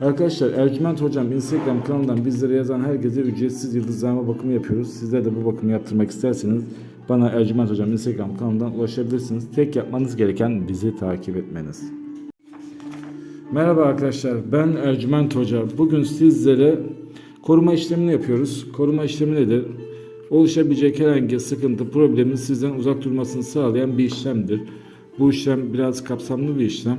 Arkadaşlar Ercüment Hocam Instagram kanalından bizlere yazan herkese ücretsiz yıldızlama bakımı yapıyoruz. Sizler de bu bakımı yaptırmak isterseniz bana Ercüment Hocam Instagram kanalından ulaşabilirsiniz. Tek yapmanız gereken bizi takip etmeniz. Merhaba arkadaşlar ben Ercüment Hoca. Bugün sizlere koruma işlemini yapıyoruz. Koruma işlemi nedir? Oluşabilecek herhangi sıkıntı, problemin sizden uzak durmasını sağlayan bir işlemdir. Bu işlem biraz kapsamlı bir işlem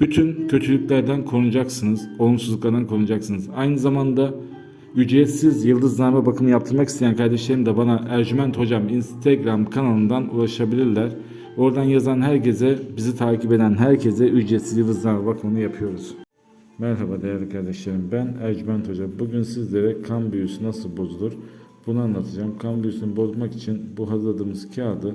Bütün kötülüklerden korunacaksınız, olumsuzluklardan korunacaksınız. Aynı zamanda ücretsiz yıldızname bakımı yaptırmak isteyen kardeşlerim de bana Ercüment Hocam Instagram kanalından ulaşabilirler. Oradan yazan herkese, bizi takip eden herkese ücretsiz yıldızname bakımını yapıyoruz. Merhaba değerli kardeşlerim. Ben Ercüment Hoca. Bugün sizlere kan büyüsü nasıl bozulur bunu anlatacağım. Kan büyüsünü bozmak için bu hazırladığımız kağıdı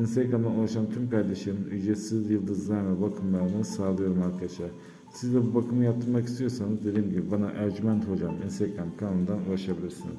Instagram'dan ulaşan tüm kardeşlerim ücretsiz yıldızlama bakımlarını sağlıyorum arkadaşlar. Siz de bu bakımı yaptırmak istiyorsanız dediğim gibi bana Ercüment Hocam Instagram kanalından ulaşabilirsiniz.